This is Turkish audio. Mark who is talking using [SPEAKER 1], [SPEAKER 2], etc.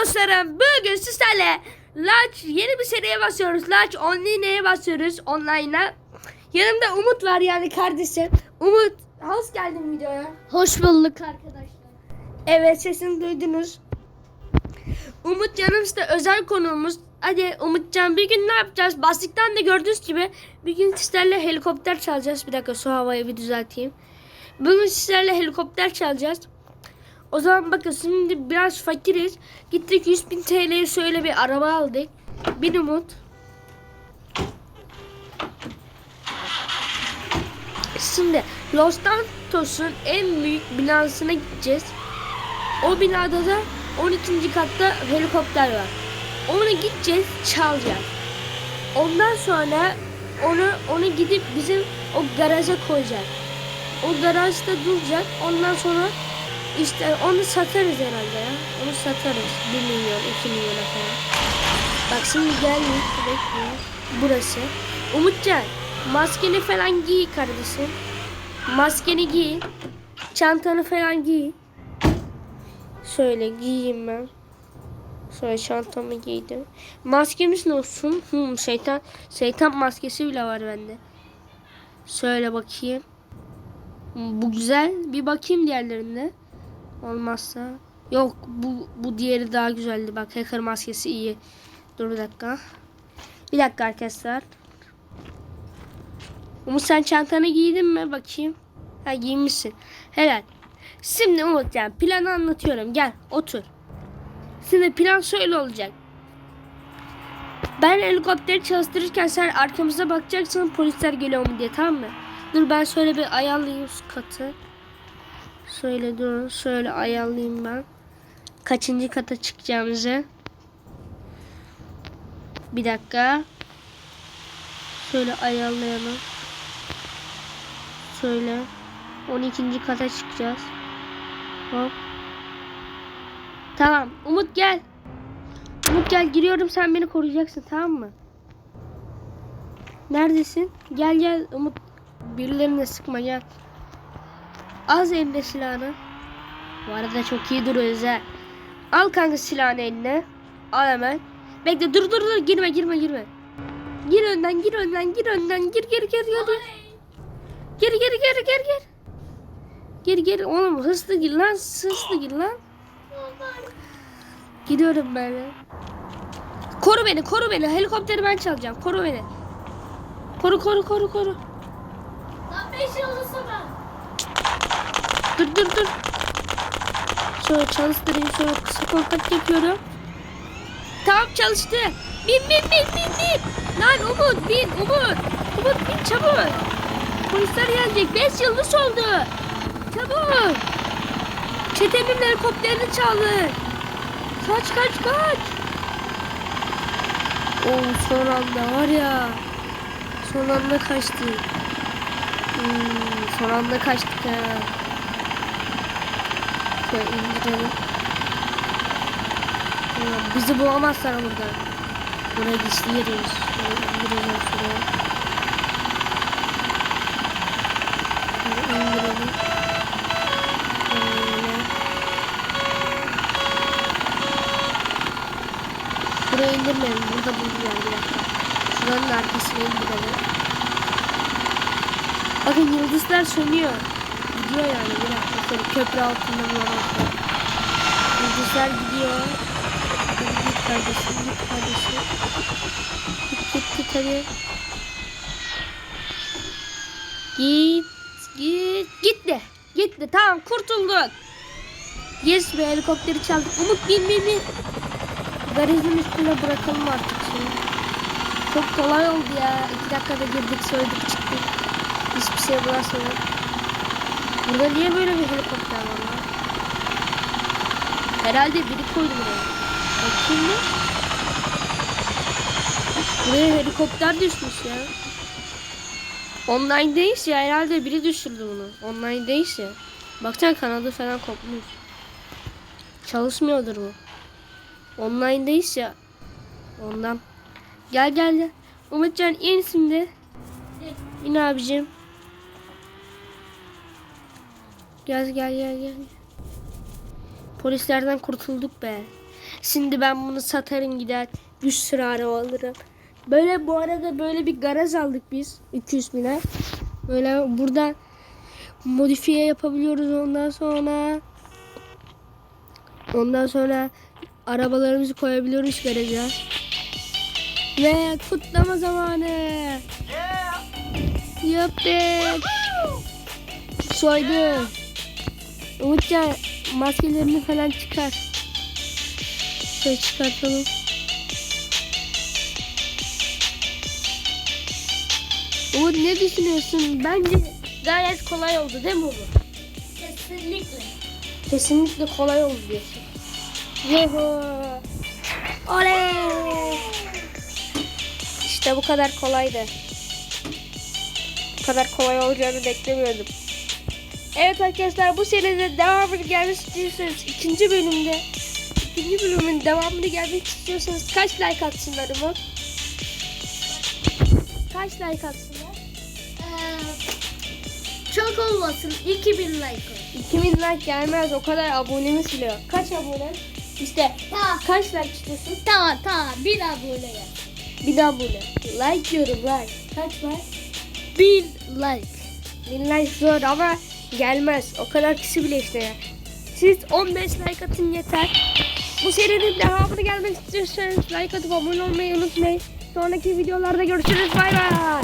[SPEAKER 1] dostlarım. Bugün sizlerle Large yeni bir seriye basıyoruz. Large Online'ye basıyoruz. Online'a. Yanımda Umut var yani kardeşim. Umut hoş geldin videoya.
[SPEAKER 2] Hoş bulduk arkadaşlar.
[SPEAKER 1] Evet sesini duydunuz. Umut yanımızda özel konuğumuz. Hadi Umutcan bir gün ne yapacağız? Bastıktan da gördüğünüz gibi bir gün sizlerle helikopter çalacağız. Bir dakika şu havayı bir düzelteyim. Bugün sizlerle helikopter çalacağız. O zaman bakın şimdi biraz fakiriz. Gittik 100 bin TL'ye şöyle bir araba aldık. Bir Umut. Şimdi Los Santos'un en büyük binasına gideceğiz. O binada da 12. katta helikopter var. Onu gideceğiz, çalacağız. Ondan sonra onu onu gidip bizim o garaja koyacak. O garajda duracak. Ondan sonra işte onu satarız herhalde ya. Onu satarız. 1 milyon, 2 milyona falan. Bak şimdi geldik. Bekle. Burası. Umutcan maskeni falan giy kardeşim. Maskeni giy. Çantanı falan giy. Şöyle giyeyim ben. Şöyle çantamı giydim. Maskemiz ne olsun? Hmm, şeytan, şeytan maskesi bile var bende. Şöyle bakayım. Bu güzel. Bir bakayım diğerlerine. Olmazsa. Yok bu, bu diğeri daha güzeldi. Bak hacker maskesi iyi. Dur bir dakika. Bir dakika arkadaşlar. Umut sen çantanı giydin mi? Bakayım. Ha giymişsin. Helal. Şimdi Umut yani planı anlatıyorum. Gel otur. Şimdi plan şöyle olacak. Ben helikopteri çalıştırırken sen arkamıza bakacaksın polisler geliyor mu diye tamam mı? Dur ben şöyle bir ayarlayayım katı. Şöyle dur şöyle ayarlayayım ben. Kaçıncı kata çıkacağımızı. Bir dakika. Şöyle ayarlayalım. Şöyle. 12. kata çıkacağız. Hop. Tamam. Umut gel. Umut gel giriyorum sen beni koruyacaksın tamam mı? Neredesin? Gel gel Umut. Birilerine sıkma gel. Az eline silahını. Bu arada çok iyi duruyoruz ha. Al kanka silahını eline. Al hemen. Bekle dur dur dur girme girme girme. Gir önden gir önden gir önden gir gir gir gir. Gir gir gir gir gir. Gir gir oğlum hızlı gir lan hızlı gir lan. Gidiyorum ben. Koru beni koru beni helikopteri ben çalacağım koru beni. Koru koru koru koru.
[SPEAKER 2] Lan 5 yıl sonra.
[SPEAKER 1] Dur dur dur. Şöyle çalıştırayım şöyle kısa kontak yapıyorum. Tamam çalıştı. Bin bin bin bin bin. Lan Umut bin Umut. Umut bin çabuk. Polisler gelecek. 5 yıl nasıl oldu? Çabuk. Çetenin helikopterini çaldı. Kaç kaç kaç. Oo son anda var ya. Son anda kaçtı. Hmm, son anda kaçtık ha. Şöyle indirelim. Bizi bulamazlar burada. Buraya gizli yeriz. Şöyle indireceğim şuraya. İndirelim. Buraya indirmeyelim. Burada bulacağım bir dakika. Şuranın arkasına indirelim. Bakın yıldızlar sönüyor. Gidiyor yani sonra köprü altında bir atıyor. Yıldızlar gidiyor. Git kardeşim git kardeşim. Git git git hadi. Git git gitti. Gitti tamam kurtulduk. Yes be helikopteri çaldık. Umut bin bin bin. Garajın üstüne bırakalım artık şimdi. Çok kolay oldu ya. İki dakikada girdik söyledik çıktık. Hiçbir şey bulaşmadık. Burada niye böyle bir helikopter var lan? Herhalde biri koydu buraya. Bakayım mı? Buraya helikopter düşmüş ya. Online değilse ya herhalde biri düşürdü bunu. Online değilse. Baksana kanadı falan kopmuş. Çalışmıyordur bu. Online değilse ondan. Gel gel gel. Umutcan in şimdi. İn abicim. Gel gel gel gel. Polislerden kurtulduk be. Şimdi ben bunu satarım gider. Sürü araba alırım. Böyle bu arada böyle bir garaj aldık biz. 200 bine. Böyle burada modifiye yapabiliyoruz ondan sonra. Ondan sonra arabalarımızı koyabiliyoruz garaja. Ve kutlama zamanı. Yaptık. Soydu. Umutcan maskelerini falan çıkar. Şöyle çıkartalım. Umut ne düşünüyorsun? Bence gayet kolay oldu değil mi bu?
[SPEAKER 2] Kesinlikle.
[SPEAKER 1] Kesinlikle kolay oldu diyorsun. Yuhu. Oley. İşte bu kadar kolaydı. Bu kadar kolay olacağını beklemiyordum. Evet arkadaşlar bu seride devamını gelmek istiyorsanız ikinci bölümde ikinci bölümün devamını gelmek istiyorsanız kaç like atsınlar Umut? Kaç like atsınlar?
[SPEAKER 2] Ee, çok olmasın. 2000 like olsun.
[SPEAKER 1] 2000 like gelmez o kadar abonemiz bile yok. Kaç abone? İşte
[SPEAKER 2] Tamam.
[SPEAKER 1] kaç like istiyorsun?
[SPEAKER 2] Tamam tamam. Bir abone ya.
[SPEAKER 1] Bir daha abone. Like diyorum like. Kaç like?
[SPEAKER 2] Bir like.
[SPEAKER 1] Bin like zor ama gelmez. O kadar kişi bile işte ya. Siz 15 like atın yeter. Bu serinin devamını gelmek istiyorsanız like atıp abone olmayı unutmayın. Sonraki videolarda görüşürüz. Bay bay.